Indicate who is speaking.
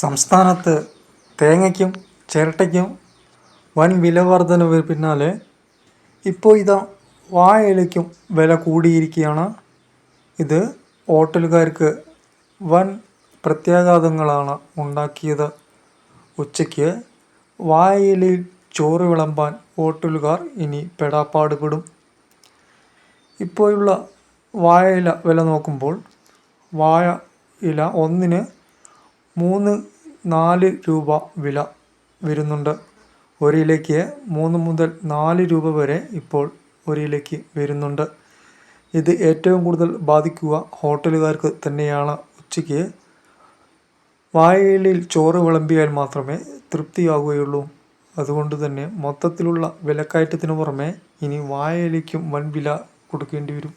Speaker 1: സംസ്ഥാനത്ത് തേങ്ങയ്ക്കും ചിരട്ടയ്ക്കും വൻ വില വർധനവ് പിന്നാലെ ഇപ്പോൾ ഇതാ വാഴയിലയ്ക്കും വില കൂടിയിരിക്കുകയാണ്. ഇത് ഹോട്ടലുകാർക്ക് വൻ പ്രത്യാഘാതങ്ങളാണ് ഉണ്ടാക്കിയത്. ഉച്ചയ്ക്ക് വാഴയിലയിൽ ചോറ് വിളമ്പാൻ ഹോട്ടലുകാർ ഇനി പെടാപ്പാടുപെടും. ഇപ്പോഴുള്ള വാഴയില വില നോക്കുമ്പോൾ വാഴ ഇല ഒന്നിന് മൂന്ന് നാല് രൂപ വില വരുന്നുണ്ട്. ഒരിലയ്ക്ക് മൂന്ന് മുതൽ നാല് രൂപ വരെ ഇപ്പോൾ ഒരിലയ്ക്ക് വരുന്നുണ്ട്. ഇത് ഏറ്റവും കൂടുതൽ ബാധിക്കുക ഹോട്ടലുകാർക്ക് തന്നെയാണ്. ഉച്ചയ്ക്ക് വായയിലിൽ ചോറ് വിളമ്പിയാൽ മാത്രമേ തൃപ്തിയാവുകയുള്ളൂ. അതുകൊണ്ട് തന്നെ മൊത്തത്തിലുള്ള വിലക്കയറ്റത്തിന് പുറമെ ഇനി വായയിലേക്കും വൻ വില കൊടുക്കേണ്ടി വരും.